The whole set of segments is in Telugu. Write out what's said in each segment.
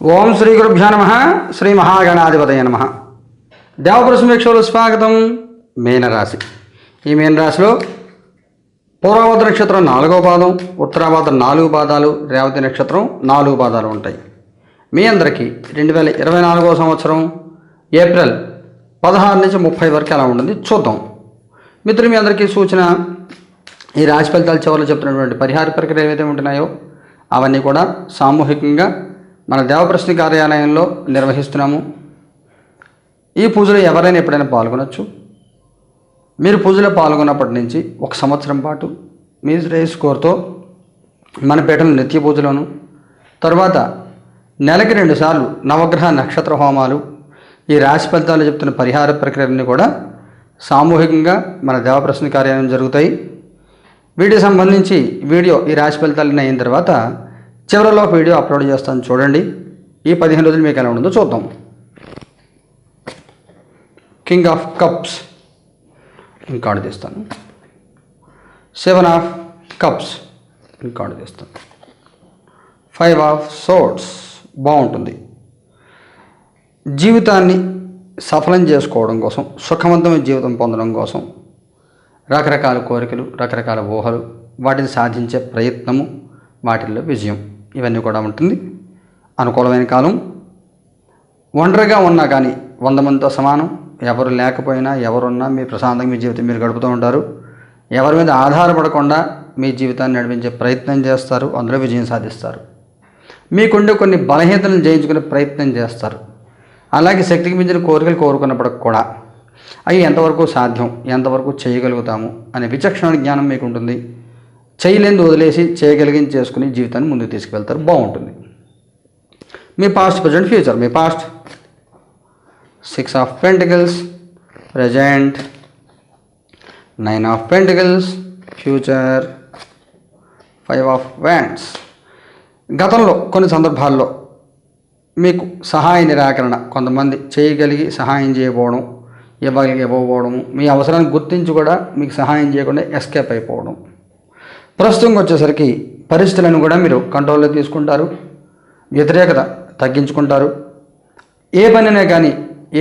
ఓం శ్రీ గురుభ్యో నమ. శ్రీ మహాగణాధిపతయ నమ. దేవపురుషమేక్షలు స్వాగతం మీనరాశి. ఈ మీనరాశిలో పూర్వభద్ర నక్షత్రం నాలుగో పాదం ఉత్తరాభద్ర నాలుగు పాదాలు రేవతి నక్షత్రం నాలుగు పాదాలు ఉంటాయి. మీ అందరికీ రెండు వేల ఇరవై నాలుగో సంవత్సరం ఏప్రిల్ పదహారు నుంచి ముప్పై వరకు ఎలా ఉంటుంది చూద్దాం. మిత్రులు మీ అందరికీ సూచన ఈ రాశి ఫలితాలు చివరిలో చెప్తున్నటువంటి పరిహార ప్రక్రియలు ఏవైతే ఉంటున్నాయో అవన్నీ కూడా సామూహికంగా మన దేవప్రశ్న కార్యాలయంలో నిర్వహిస్తున్నాము. ఈ పూజలో ఎవరైనా ఎప్పుడైనా పాల్గొనొచ్చు. మీరు పూజలో పాల్గొన్నప్పటి నుంచి ఒక సంవత్సరం పాటు మీ శ్రేయస్ కోరుతో మన పీఠంలో నిత్య పూజలోను తర్వాత నెలకి రెండుసార్లు నవగ్రహ నక్షత్ర హోమాలు ఈ రాశి ఫలితాలు చెప్తున్న పరిహార ప్రక్రియలన్నీ కూడా సామూహికంగా మన దేవప్రశ్న కార్యాలయం జరుగుతాయి. వీటికి సంబంధించి వీడియో ఈ రాశి ఫలితాలన్నీ అయిన తర్వాత చివరిలో ఒక వీడియో అప్లోడ్ చేస్తాను చూడండి. ఈ పదిహేను రోజులు మీకు ఎలా ఉంటుందో చూద్దాం. కింగ్ ఆఫ్ కప్స్ ఇంకాడు తీస్తాను. సెవెన్ ఆఫ్ కప్స్ ఇంకాడు తీస్తాను. ఫైవ్ ఆఫ్ సోట్స్ బాగుంటుంది. జీవితాన్ని సఫలం చేసుకోవడం కోసం సుఖవంతమైన జీవితం పొందడం కోసం రకరకాల కోరికలు రకరకాల ఊహలు వాటిని సాధించే ప్రయత్నము వాటిల్లో విజయం. ఇవన్నీ కూడా ఉంటుంది. అనుకూలమైన కాలం. ఒంటరిగా ఉన్నా కానీ వంద మందితో సమానం. ఎవరు లేకపోయినా ఎవరున్నా మీ ప్రశాంతంగా మీ జీవితం మీరు గడుపుతూ ఉంటారు. ఎవరి మీద ఆధారపడకుండా మీ జీవితాన్ని నడిపించే ప్రయత్నం చేస్తారు. అందులో విజయం సాధిస్తారు. మీకుండే కొన్ని బలహీనతలను జయించుకునే ప్రయత్నం చేస్తారు. అలాగే శక్తికి మించిన కోరికలు కోరుకున్నప్పటికి కూడా అవి ఎంతవరకు సాధ్యం ఎంతవరకు చేయగలుగుతాము అనే విచక్షణ జ్ఞానం మీకు ఉంటుంది చేయలేని వదిలేసి చేయగలిగింది చేసుకుని జీవితాన్ని ముందుకు తీసుకువెళ్తారు. బాగుంటుంది. మీ past present future me past six of pentacles present nine of pentacles future five of wands గతంలో కొన్ని సందర్భాల్లో మీకు సహాయ నిరాకరణ కొంతమంది చేయగలిగి సహాయం చేయకపోవడం ఇవ్వగలిగి ఇవ్వకపోవడము మీ అవసరాన్ని గుర్తించి కూడా మీకు సహాయం చేయకుండా ఎస్కేప్ అయిపోవడం. ప్రస్తుతం వచ్చేసరికి పరిస్థితులను కూడా మీరు కంట్రోల్లో తీసుకుంటారు వ్యతిరేకత తగ్గించుకుంటారు. ఏ పనినే కానీ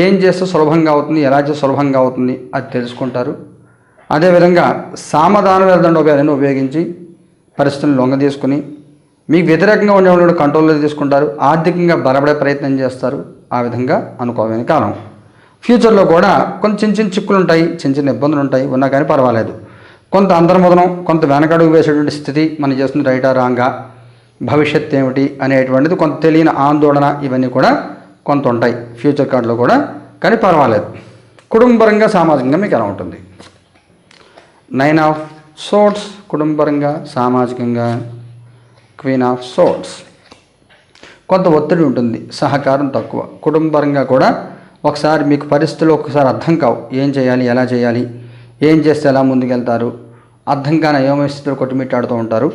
ఏం చేస్తే సులభంగా అవుతుంది ఎలా చేస్తే సులభంగా అవుతుంది అది తెలుసుకుంటారు. అదేవిధంగా సామధాన వేదండోపాయాలను ఉపయోగించి పరిస్థితులను లొంగ తీసుకుని మీకు వ్యతిరేకంగా ఉండే వాళ్ళు కంట్రోల్లో తీసుకుంటారు ఆర్థికంగా బలపడే ప్రయత్నం చేస్తారు. ఆ విధంగా అనుకోవని కాలం. ఫ్యూచర్లో కూడా కొంచెం చిన్న చిన్న చిక్కులు ఉంటాయి చిన్న చిన్న ఇబ్బందులు ఉంటాయి ఉన్నా కానీ పర్వాలేదు. కొంత అందరముదనం కొంత వెనకడుగు వేసేటువంటి స్థితి మనం చేస్తుంది రైటా రాంగా. భవిష్యత్ ఏమిటి అనేటువంటిది కొంత తెలియని ఆందోళన ఇవన్నీ కూడా కొంత ఉంటాయి. ఫ్యూచర్ కార్డులో కూడా కానీ పర్వాలేదు. కుటుంబరంగా సామాజికంగా మీకు ఎలా ఉంటుంది? నైన్ ఆఫ్ సోట్స్ కుటుంబరంగా సామాజికంగా. క్వీన్ ఆఫ్ సోట్స్ కొంత ఒత్తిడి ఉంటుంది సహకారం తక్కువ. కుటుంబరంగా కూడా ఒకసారి మీకు పరిస్థితులు ఒకసారి అర్థం కావు. ఏం చేయాలి ఎలా చేయాలి? ఏం చేస్తే ఎలా ముందుకెళ్తారు? అర్థం కాని అయోమయ స్థితిలో కొట్టుమిట్టాడుతూ ఉంటారు.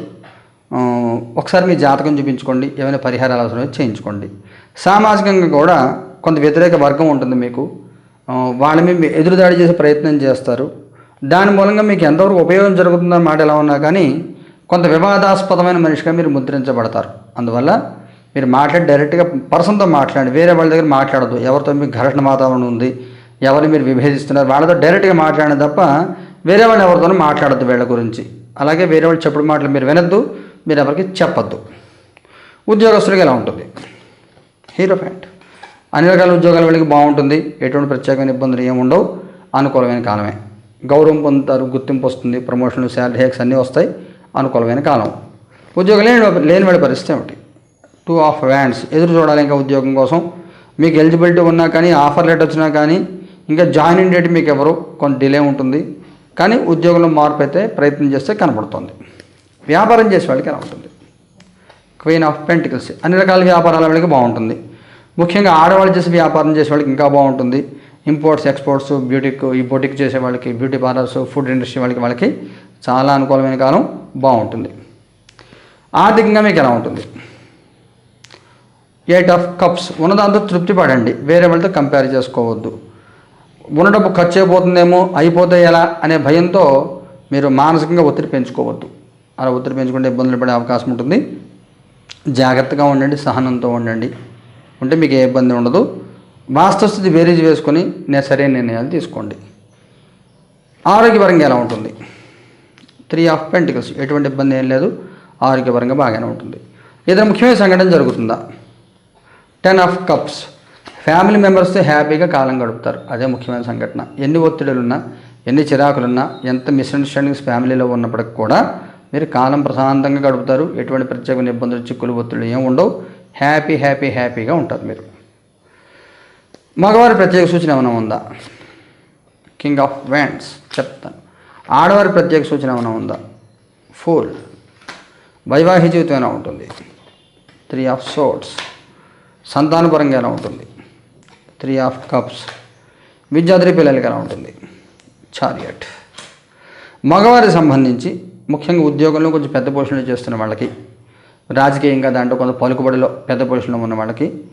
ఒకసారి మీ జాతకం చూపించుకోండి. ఏమైనా పరిహారాలు అవసరమైతే చేయించుకోండి. సామాజికంగా కూడా కొంత వ్యతిరేక వర్గం ఉంటుంది మీకు. వాళ్ళ మీద ఎదురుదాడి చేసే ప్రయత్నం చేస్తారు. దాని మూలంగా మీకు ఎంతవరకు ఉపయోగం జరుగుతుందన్న మాట ఎలా ఉన్నా కానీ కొంత వివాదాస్పదమైన మనిషిగా మీరు ముద్రించబడతారు. అందువల్ల మీరు మాట్లాడి డైరెక్ట్గా పర్సన్తో మాట్లాడండి వేరే వాళ్ళ దగ్గర మాట్లాడద్దు. ఎవరితో మీకు ఘర్షణ వాతావరణం ఉంది ఎవరిని మీరు విభేదిస్తున్నారు? వాళ్ళతో డైరెక్ట్గా మాట్లాడిన తప్ప వేరే వాళ్ళు ఎవరితోనూ మాట్లాడద్దు వీళ్ళ గురించి. అలాగే వేరే వాళ్ళు చెప్పుడు మాటలు మీరు వినొద్దు మీరు ఎవరికి చెప్పద్దు. ఉద్యోగస్తులకి ఎలా ఉంటుంది? హీరో ఫ్యాంట్ అన్ని రకాల ఉద్యోగాల వాళ్ళకి బాగుంటుంది ఎటువంటి ప్రత్యేకమైన ఇబ్బందులు ఏమి ఉండవు అనుకూలమైన కాలమే. గౌరవం పొందుతారు గుర్తింపు వస్తుంది ప్రమోషన్లు శాలరీ హేక్స్ అన్నీ వస్తాయి అనుకూలమైన కాలం. ఉద్యోగం లేని లేని వాళ్ళ పరిస్థితి ఏమిటి? టూ ఆఫ్ వ్యాండ్స్ ఎదురు చూడాలి ఇంకా ఉద్యోగం కోసం. మీకు ఎలిజిబిలిటీ ఉన్నా కానీ ఆఫర్ లెటర్ వచ్చినా కానీ ఇంకా జాయినింగ్ డేట్ మీకు ఎవరు కొంత డిలే ఉంటుంది. కానీ ఉద్యోగంలో మార్పు అయితే ప్రయత్నం చేస్తే కనబడుతుంది. వ్యాపారం చేసే వాళ్ళకి ఎలా ఉంటుంది క్వీన్ ఆఫ్ పెంటికల్స్ అన్ని రకాల వ్యాపారాల వాళ్ళకి బాగుంటుంది. ముఖ్యంగా ఆడవాళ్ళు చేసే వ్యాపారం చేసే వాళ్ళకి ఇంకా బాగుంటుంది. ఇంపోర్ట్స్ ఎక్స్పోర్ట్స్ బ్యూటీక్ ఈ బొటిక్ చేసే వాళ్ళకి బ్యూటీ పార్లర్స్ ఫుడ్ ఇండస్ట్రీ వాళ్ళకి వాళ్ళకి చాలా అనుకూలమైన కాలం బాగుంటుంది. ఆర్థికంగా మీకు ఎలా ఉంటుంది? ఎయిట్ ఆఫ్ కప్స్ ఉన్నదాంతో తృప్తి పడండి. వేరే వాళ్ళతో కంపేర్ చేసుకోవద్దు. ఉన్న డబ్బు ఖర్చు అయిపోతుందేమో అయిపోతే ఎలా అనే భయంతో మీరు మానసికంగా ఒత్తిడి పెంచుకోవద్దు. అలా ఒత్తిడి పెంచుకుంటే ఇబ్బందులు పడే అవకాశం ఉంటుంది. జాగ్రత్తగా ఉండండి సహనంతో ఉండండి. ఉంటే మీకు ఏ ఇబ్బంది ఉండదు. వాస్తవస్థితి బేరీజ్ వేసుకొని నేను సరైన నిర్ణయాలు తీసుకోండి. ఆరోగ్యపరంగా ఎలా ఉంటుంది? Three of pentacles. ఎటువంటి ఇబ్బంది ఏం లేదు. ఆరోగ్యపరంగా బాగానే ఉంటుంది. ఏదైనా ముఖ్యమైన సంఘటన జరుగుతుందా? Ten of cups. ఫ్యామిలీ మెంబర్స్తో హ్యాపీగా కాలం గడుపుతారు. అదే ముఖ్యమైన సంఘటన. ఎన్ని ఒత్తిడులున్నా ఎన్ని చిరాకులున్నా ఎంత మిస్అండర్స్టాండింగ్స్ ఫ్యామిలీలో ఉన్నప్పటికి కూడా మీరు కాలం ప్రశాంతంగా గడుపుతారు. ఎటువంటి ప్రత్యేకమైన ఇబ్బందులు చిక్కులు ఒత్తిళ్ళు ఏమి ఉండవు. హ్యాపీ హ్యాపీ హ్యాపీగా ఉంటారు మీరు. మగవారి ప్రత్యేక సూచన ఏమైనా ఉందా? కింగ్ ఆఫ్ వ్యాండ్స్ చెప్తాను. ఆడవారి ప్రత్యేక సూచన ఏమైనా ఉందా? ఫోల్ వైవాహిక జీవితం ఎలా ఉంటుంది? త్రీ ఆఫ్ సోట్స్ సంతానపరంగా ఎలా ఉంటుంది? Three of cups. విద్యాద్రి పిల్లలకి ఎలా ఉంటుంది? చారియట్. మగవారికి సంబంధించి ముఖ్యంగా ఉద్యోగంలో కొంచెం పెద్ద పొజిషన్లో చేస్తున్న వాళ్ళకి రాజకీయంగా దాంట్లో కొంత పలుకుబడిలో పెద్ద పొజిషన్లో ఉన్న వాళ్ళకి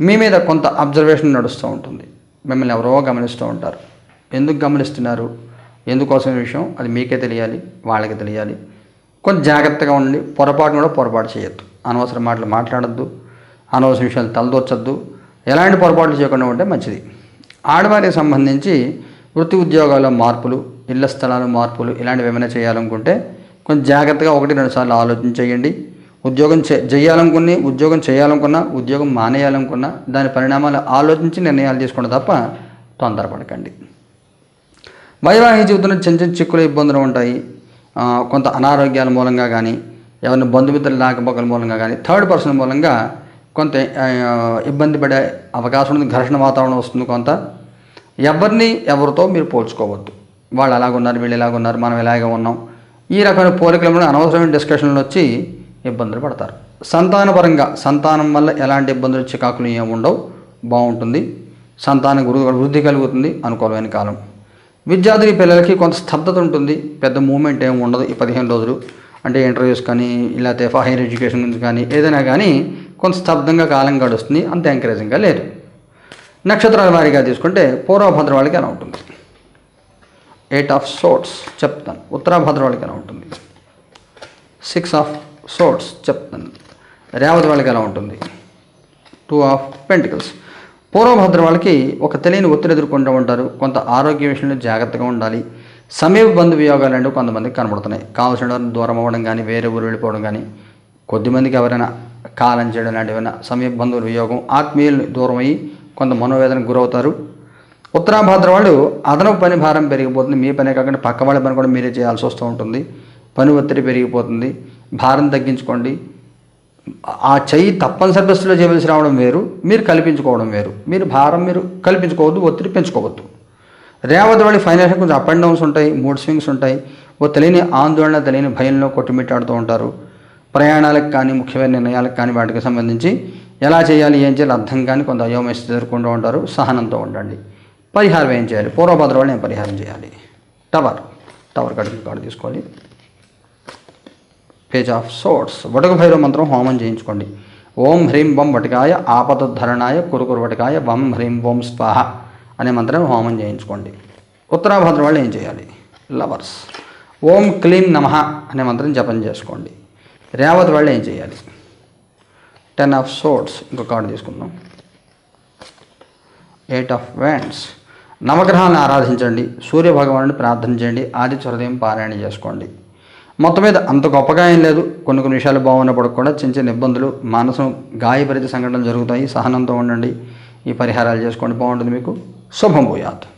మీ మీద కొంత అబ్జర్వేషన్ నడుస్తూ ఉంటుంది. మిమ్మల్ని ఎవరో గమనిస్తూ ఉంటారు. ఎందుకు గమనిస్తున్నారు? ఎందుకోసం విషయం? అది మీకే తెలియాలి వాళ్ళకి తెలియాలి. కొంచెం జాగ్రత్తగా ఉండండి. పొరపాటును కూడా పొరపాటు చేయొద్దు. అనవసర మాటలు మాట్లాడద్దు. అనవసర విషయాలు తలదొచ్చద్దు ఎలాంటి పొరపాట్లు చేయకుండా ఉంటే మంచిది. ఆడవారికి సంబంధించి వృత్తి ఉద్యోగాల్లో మార్పులు ఇళ్ళ స్థలాలు మార్పులు ఇలాంటివి ఏమైనా చేయాలనుకుంటే కొంచెం జాగ్రత్తగా ఒకటి రెండు సార్లు ఆలోచన చేయండి. ఉద్యోగం చే చేయాలనుకుని ఉద్యోగం చేయాలనుకున్నా ఉద్యోగం మానేయాలనుకున్నా దాని పరిణామాలు ఆలోచించి నిర్ణయాలు తీసుకోండి తప్ప తొందరపడకండి. వైవాహిక జీవితంలో చిన్న చిన్న చిక్కులు ఇబ్బందులు ఉంటాయి. కొంత అనారోగ్యాల మూలంగా కానీ ఎవరిని బంధుమిత్రులు లేకపోకల మూలంగా కానీ థర్డ్ పర్సన్ మూలంగా కొంత ఇబ్బంది పడే అవకాశం ఉంది ఘర్షణ వాతావరణం వస్తుంది కొంత. ఎవరిని ఎవరితో మీరు పోల్చుకోవద్దు. వాళ్ళు ఎలాగున్నారు వీళ్ళు ఎలాగున్నారు మనం ఎలాగే ఉన్నాం. ఈ రకమైన పోలికల మీద అనవసరమైన డిస్కషన్లు వచ్చి ఇబ్బందులు పడతారు. సంతానపరంగా సంతానం వల్ల ఎలాంటి ఇబ్బందులు చికాకులు ఏమి ఉండవు. బాగుంటుంది. సంతానం గురు వృద్ధి కలుగుతుంది అనుకూలమైన కాలం. విద్యార్థి పిల్లలకి కొంత స్తబ్దత ఉంటుంది. పెద్ద మూమెంట్ ఏమి ఉండదు ఈ పదిహేను రోజులు. అంటే ఇంటర్వ్యూస్ కానీ లేకపోతే హైయర్ ఎడ్యుకేషన్ గురించి కానీ ఏదైనా కానీ కొంత స్తబ్దంగా కాలం గడుస్తుంది అంత ఎంకరేజింగ్గా లేదు. నక్షత్రాల వారీగా తీసుకుంటే పూర్వభద్ర వాళ్ళకి ఎలా ఉంటుంది. ఎయిట్ ఆఫ్ సోట్స్ చెప్తాను. ఉత్తరాభద్ర వాళ్ళకి ఎలా ఉంటుంది. సిక్స్ ఆఫ్ సోట్స్ చెప్తాను. రేవతి వాళ్ళకి ఎలా ఉంటుంది. టూ ఆఫ్ పెంటికల్స్ పూర్వభద్ర వాళ్ళకి ఒక తెలియని ఒత్తిడి ఎదుర్కొంటూ ఉంటారు. కొంత ఆరోగ్య విషయంలో జాగ్రత్తగా ఉండాలి. సమీప బంధు వియోగాలు అంటే కొంతమందికి కనబడుతున్నాయి. కావాల్సిన వారిని దూరం అవ్వడం కానీ వేరే ఊరు వెళ్ళిపోవడం కానీ కొద్దిమందికి ఎవరైనా కాలం చేయడం లాంటివి సమీప బంధువుల వియోగం ఆత్మీయులు దూరం అయ్యి కొంత మనోవేదనకు గురవుతారు. ఉత్తరాభాద్ర వాళ్ళు అదనపు పని భారం పెరిగిపోతుంది. మీ పనే కాకుండా పక్క వాళ్ళ పని కూడా మీరే చేయాల్సి వస్తూ ఉంటుంది. పని ఒత్తిడి పెరిగిపోతుంది. భారం తగ్గించుకోండి. ఆ చెయ్యి తప్పనిసరి బస్సులో చేయవలసి రావడం వేరు. మీరు కల్పించుకోవడం వేరు. మీరు భారం మీరు కల్పించుకోవద్దు ఒత్తిడి పెంచుకోవద్దు. రేవతి వాళ్ళ ఫైనాన్షియల్ కొంచెం అప్ అండ్ డౌన్స్ ఉంటాయి. మూడ్ స్వింగ్స్ ఉంటాయి. ఓ తెలియని ఆందోళన తెలియని భయంలో కొట్టుమిట్టాడుతూ ఉంటారు. ప్రయాణాలకు కానీ ముఖ్యమైన నిర్ణయాలకు కానీ వాటికి సంబంధించి ఎలా చేయాలి ఏం చేయాలి అర్థం కానీ కొంత అయోమేసి ఎదుర్కొంటూ ఉంటారు. సహనంతో ఉండండి. పరిహారం ఏం చేయాలి? పూర్వభద్ర వాళ్ళని ఏం పరిహారం చేయాలి? టవర్. టవర్ కడుపు కార్డు తీసుకోవాలి page of swords Vatuka Bhairava మంత్రం హోమం చేయించుకోండి. ఓం హ్రీం వం వటికాయ ఆపదోద్ధరణాయ కురుకురు వటకాయ వం హ్రీం బొమ్ స్వాహ అనే మంత్రం హోమం చేయించుకోండి. ఉత్తరాభద్ర వాళ్ళు ఏం చేయాలి? లవర్స్. ఓం క్లీం నమః అనే మంత్రం జపం చేసుకోండి. రేవతి వాళ్ళు ఏం చేయాలి? టెన్ ఆఫ్ సోట్స్ ఇంకో కార్డు తీసుకుందాం. ఎయిట్ ఆఫ్ వ్యాండ్స్ నవగ్రహాన్ని ఆరాధించండి సూర్య భగవానుని ప్రార్థన చేయండి ఆదిత్య హృదయం పారాయణ చేసుకోండి. మొత్తం మీద అంత గొప్పగా ఏం లేదు. కొన్ని కొన్ని విషయాలు బాగున్నప్పుడు కూడా చిన్న చిన్న ఇబ్బందులు మానసం గాయపరిత సంఘటనలు జరుగుతాయి. సహనంతో ఉండండి. ఈ పరిహారాలు చేసుకోండి. బాగుంటుంది మీకు. శుభం భూయాత్.